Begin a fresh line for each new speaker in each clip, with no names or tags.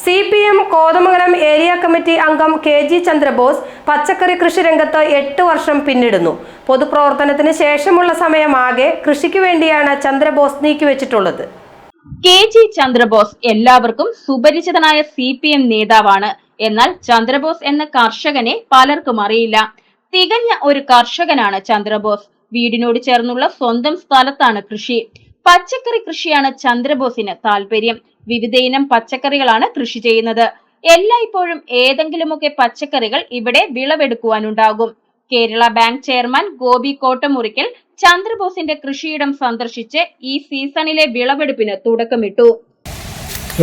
C P M Kothamangalam area committee അംഗം K G Chandrabose പച്ചക്കറി കൃഷി രംഗത്ത് എട്ട് വർഷം പിന്നിടുന്നു. പൊതുപ്രവർത്തനത്തിന് ശേഷമുള്ള സമയമാകെ കൃഷിക്ക് വേണ്ടിയാണ് ചന്ദ്രബോസ് നീക്കിവെച്ചിട്ടുള്ളത്.
കെ ജി ചന്ദ്രബോസ് എല്ലാവർക്കും സുപരിചിതനായ സി പി എം നേതാവാണ്. എന്നാൽ ചന്ദ്രബോസ് എന്ന കർഷകനെ പലർക്കും അറിയില്ല. തികഞ്ഞ ഒരു കർഷകനാണ് ചന്ദ്രബോസ്. വീടിനോട് ചേർന്നുള്ള സ്വന്തം സ്ഥലത്താണ് കൃഷി. പച്ചക്കറി കൃഷിയാണ് ചന്ദ്രബോസിന് താല്പര്യം വിവിധയിനം പച്ചക്കറികളാണ് കൃഷി ചെയ്യുന്നത്. എല്ലായ്പ്പോഴും ഏതെങ്കിലുമൊക്കെ പച്ചക്കറികൾ ഇവിടെ വിളവെടുക്കുവാനുണ്ടാകും. കേരള ബാങ്ക് ചെയർമാൻ ഗോപി കോട്ടമുറിക്കൽ ചന്ദ്രബോസിന്റെ കൃഷിയിടം സന്ദർശിച്ച് ഈ സീസണിലെ വിളവെടുപ്പിന് തുടക്കമിട്ടു.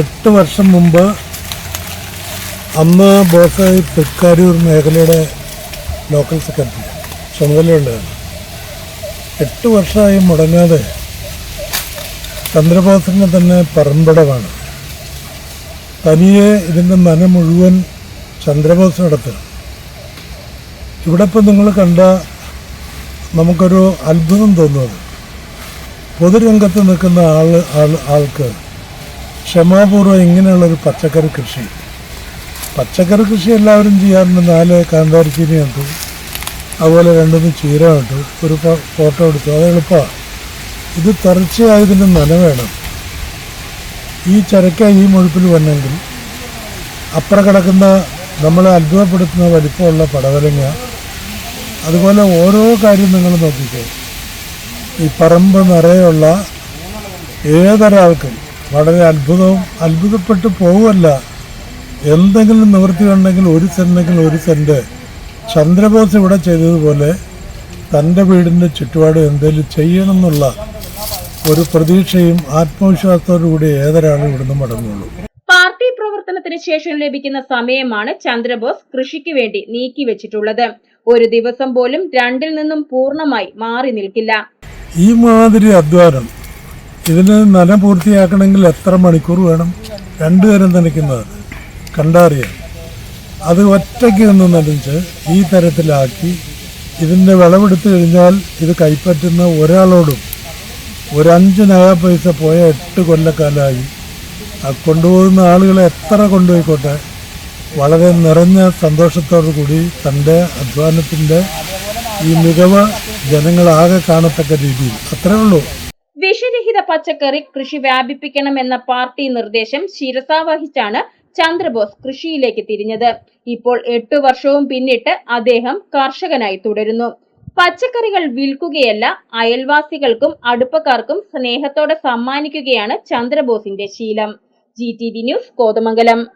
എട്ട് വർഷം മുമ്പ് അന്ന് ബോസ് തൃക്കാരൂർ മേഖലയുടെ ലോക്കൽ സെക്രട്ടറി ചുമതലയുള്ളതാണ് എട്ട് വർഷമായി മുടങ്ങാതെ ചന്ദ്രബോസിന് തന്നെ പറമ്പിടമാണ് തനിയെ ഇതിന്റെ നന മുഴുവൻ ചന്ദ്രബോസ് നടത്തുക ഇവിടെ ഇപ്പം നിങ്ങൾ കണ്ട നമുക്കൊരു അത്ഭുതം തോന്നുന്നത്. പൊതുരംഗത്ത് നിൽക്കുന്ന ആൾ ആൾ ആൾക്ക് ക്ഷമാപൂർവം ഇങ്ങനെയുള്ളൊരു പച്ചക്കറി കൃഷി. പച്ചക്കറി കൃഷി എല്ലാവരും ചെയ്യാറുണ്ട്. നാല് കാന്താരിച്ചീനി കണ്ടു അതുപോലെ രണ്ടൊന്നും ചീര കണ്ടു ഒരു ഫോട്ടോ എടുത്തു. അത് എളുപ്പമാണ്. ഇത് തുടർച്ചയായതിന് നന വേണം. ഈ ചരക്ക ഈ മുഴുപ്പിൽ വന്നെങ്കിൽ അപ്പുറം കിടക്കുന്ന നമ്മളെ അത്ഭുതപ്പെടുത്തുന്ന വലിപ്പമുള്ള പടവലങ്ങ അതുപോലെ ഓരോ കാര്യം നിങ്ങൾ നോക്കിക്കോ. ഈ പറമ്പ് നിറയുള്ള ഏതൊരാൾക്കും വളരെ അത്ഭുതവും അത്ഭുതപ്പെട്ട് പോവുമല്ല എന്തെങ്കിലും നിവൃത്തി ഉണ്ടെങ്കിൽ ഒരു സെന്റെങ്കിൽ ഒരു സെന്റ് ചന്ദ്രബോസ് ഇവിടെ ചെയ്തതുപോലെ തന്റെ വീടിന്റെ ചുറ്റുപാട് എന്തെങ്കിലും ചെയ്യണം എന്നുള്ള ഒരു പ്രതീക്ഷയും ആത്മവിശ്വാസത്തോടുകൂടി ഏതൊരാളും ഇവിടുന്ന് മടങ്ങുള്ളൂ.
പാർട്ടി പ്രവർത്തനത്തിന് ശേഷം ലഭിക്കുന്ന സമയമാണ് ചന്ദ്രബോസ് കൃഷിക്ക് വേണ്ടി നീക്കിവെച്ചിട്ടുള്ളത് ഒരു ദിവസം പോലും രണ്ടിൽ നിന്നും പൂർണമായി മാറി നിൽക്കില്ല.
ഈ മാതിരി അധ്വാനം ഇതിന് നന പൂർത്തിയാക്കണമെങ്കിൽ എത്ര മണിക്കൂർ വേണം? രണ്ടു നേരം നനയ്ക്കുന്നത്. കണ്ടറിയാം. അത് ഒറ്റയ്ക്ക് നിന്ന് നനച്ച് ഈ തരത്തിലാക്കി ഇതിന്റെ വിളവെടുത്തു കഴിഞ്ഞാൽ ഇത് കൈപ്പറ്റുന്ന ഒരാളോടും ഒരു അഞ്ച് പൈസ പോയ എട്ട് കൊല്ലക്കാലമായി. ആ കൊണ്ടുപോകുന്ന ആളുകളെ എത്ര കൊണ്ടുപോയിക്കോട്ടെ? വളരെ നിറഞ്ഞ സന്തോഷത്തോടു കൂടി തന്റെ അധ്വാനത്തിന്റെ ഈ മികവ് ജനങ്ങളാകെ കാണത്തക്ക രീതിയിൽ. അത്രേ ഉള്ളൂ.
വിഷരഹിത പച്ചക്കറി കൃഷി വ്യാപിപ്പിക്കണമെന്ന പാർട്ടി നിർദ്ദേശം ശിരസാവഹിച്ചാണ് ചന്ദ്രബോസ് കൃഷിയിലേക്ക് തിരിഞ്ഞത്. ഇപ്പോൾ എട്ടു വർഷവും പിന്നിട്ട് അദ്ദേഹം കർഷകനായി തുടരുന്നു. പച്ചക്കറികൾ വിൽക്കുകയല്ല അയൽവാസികൾക്കും അടുപ്പക്കാർക്കും സ്നേഹത്തോടെ സമ്മാനിക്കുകയാണ് ചന്ദ്രബോസിന്റെ ശീലം. G T V news Kothamangalam.